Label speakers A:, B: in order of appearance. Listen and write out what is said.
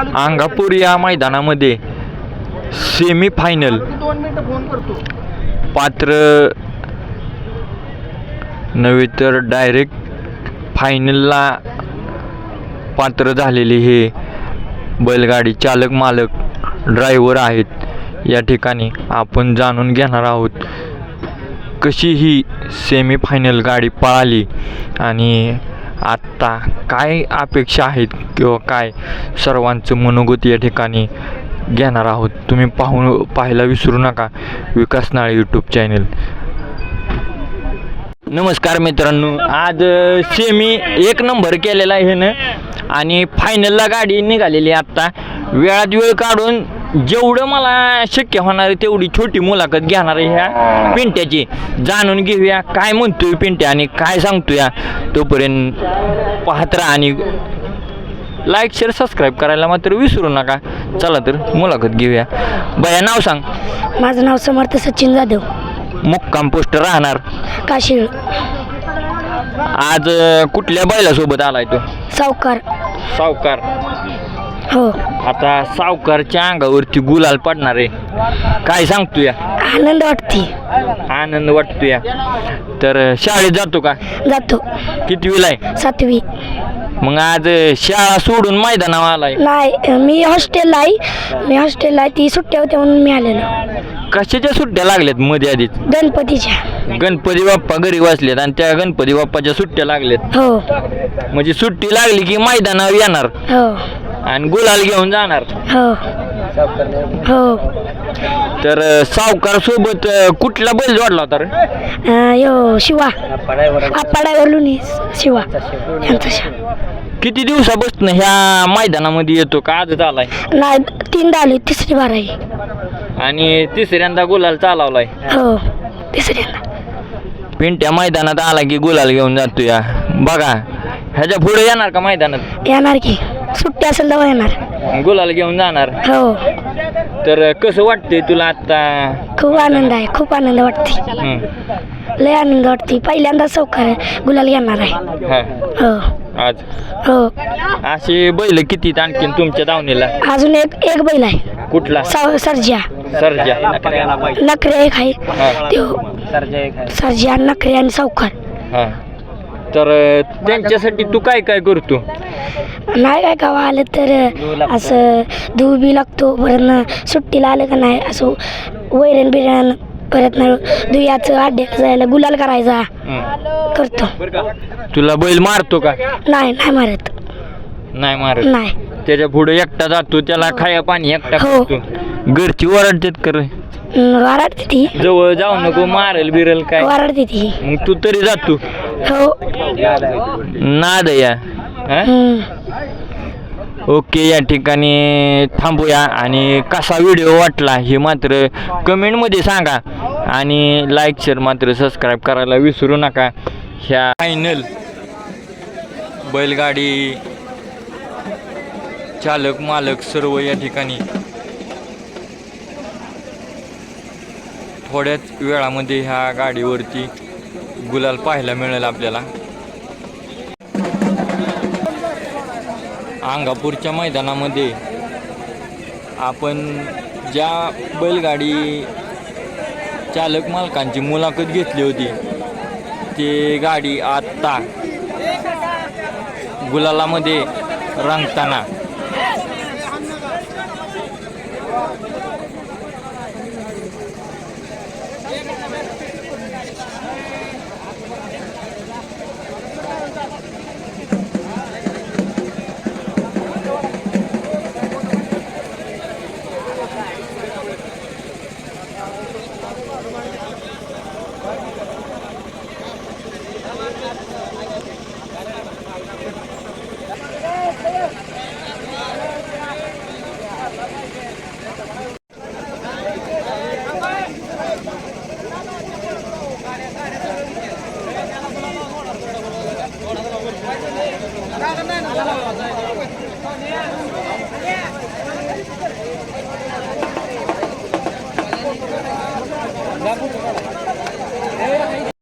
A: अंगापूर या मैदानामध्ये semi final
B: दोन मिनिटं फोन करतो.
A: पात्र नव्हे तर डायरेक्ट फायनलला पात्र झालेले हे बैलगाडी चालक मालक ड्रायव्हर आहेत. या ठिकाणी आपण जाणून घेणार आहोत कशी ही सेमी फायनल गाडी पळाली आणि आत्ता काय अपेक्षा आहेत किंवा काय सर्वांचं मनोगत या ठिकाणी घेणार आहोत? तुम्ही पाहू पाहायला विसरू नका विकास नाळे यूट्यूब चॅनल नमस्कार मित्रांनो आज सेमी एक नंबर केलेला आहे ना? आणि फायनलला गाडी निघालेली आहे आत्ता वेळात वेळ काढून जेवढं मला शक्य होणार आहे तेवढी छोटी मुलाखत घेणार आहे ह्या पिंट्याची. जाणून घेऊया काय म्हणतोय पिंट्या आणि काय सांगतोय तोपर्यंत पाहत राहा आणि लाईक शेअर सबस्क्राईब करायला मात्र विसरू नका. चला तर मुलाखत घेऊया. बया नाव सांग.
C: माझं नाव समर्थ सचिन जाधव.
A: मुक्काम पोस्ट राहणार.
C: काशीळ.
A: आज अं, कुठल्या बैलासोबत आलाय तो?
C: सावकार.
A: सावकार.
C: हो.
A: आता सावकारच्या अंगावरती गुलाल पडणार आहे. काय सांगतो या
C: आनंद वाटते
A: आनंद वाटतो या तर शाळेत जातो का?
C: जातो.
A: कितवीला आहे?
C: सातवी.
A: मग आज शाळा सोडून मैदानावर आलाय.
C: नाही मी हॉस्टेलला आहे. मी हॉस्टेलला आहे. ती सुट्ट्या होत्या म्हणून मी आलेलो.
A: कशाच्या सुट्ट्या लागल्यात मध्ये आधीच?
C: गणपतीच्या.
A: गणपती बाप्पा घरी वाचलेत आणि त्या गणपती बाप्पाच्या सुट्ट्या लागल्यात.
C: हो.
A: म्हणजे सुट्टी लागली की मैदानावर येणार.
C: हो.
A: आणि गुलाल घेऊन जाणार.
C: हो. हो.
A: तर अं, सावकार सोबत अं, कुठला बैल जोडला होता रे?
C: अं, यो शिवा. आप्पाडावर लोणी शिवा. यांचा शिवा.
A: किती दिवसापासून ह्या मैदानामध्ये येतो? का आजच आलाय
C: नाही तीनदा आली तिसरी बार आहे.
A: आणि तिसऱ्यांदा गुलाल चालवलाय.
C: हो तिसऱ्यांदा.
A: पिंट्या मैदानात आला की गुलाल घेऊन जातो या बघा ह्याच्या पुढे येणार का मैदानात?
C: येणार की. सुट्टी असेल तेव्हा येणार.
A: गुलाल घेऊन जाणार.
C: हो.
A: तर कसं वाटतंय तुला आता?
C: खूप आनंद आहे खूप आनंद वाटते
A: हं.
C: लय आनंद वाटते पहिल्यांदा सौकार गुलाल घेणार आहे.
A: हा.
C: हो.
A: आज?
C: हो.
A: असे बैल किती आणखीन तुमच्या दावणीला
C: अजून एक एक बैल आहे.
A: कुठला?
C: सा- सर्जा.
A: सरजा.
C: नखरे एक आहे.
A: हा.
C: सर्जा नखरे आणि सावकार
A: हा. तर अं, त्यांच्यासाठी तू काय काय करतो?
C: नाही काय गावा आलं तर असं धूळ बी लागतो. परत सुट्टीला आलं का नाही असं वैरण बिरण परत ना दुयाचं अड्ड्याला जायला गुलाल करायचा.
A: हं.
C: करतो.
A: तुला बैल मारतो का?
C: नाही नाही मारत.
A: नाही मारत.
C: नाही.
A: त्याच्या पुढे एकटा जातो त्याला खाया पाणी एकटा
C: हो.
A: करतो घरची ओरडतात कर
C: वाराडते ती.
A: जवळ जाऊ नको मारेल बिरेल काय?
C: वाराडते ती.
A: मग तू तरी जातो
C: हो.
A: नाद या. हा?
C: हम्म.
A: ओके या ठिकाणी थांबूया. आणि कसा व्हिडिओ वाटला हे मात्र कमेंटमध्ये सांगा. आणि लाईक शेअर मात्र सबस्क्राईब करायला विसरू नका. ह्या फायनल बैलगाडी चालक मालक सर्व या ठिकाणी थोड्याच वेळामध्ये ह्या गाडीवरती गुलाल पाहायला मिळेल आपल्याला. अंगापूरच्या मैदानामध्ये आपण ज्या बैलगाडी चालक मालकांची मुलाखत घेतली होती ते गाडी आत्ता गुलालामध्ये रंगताना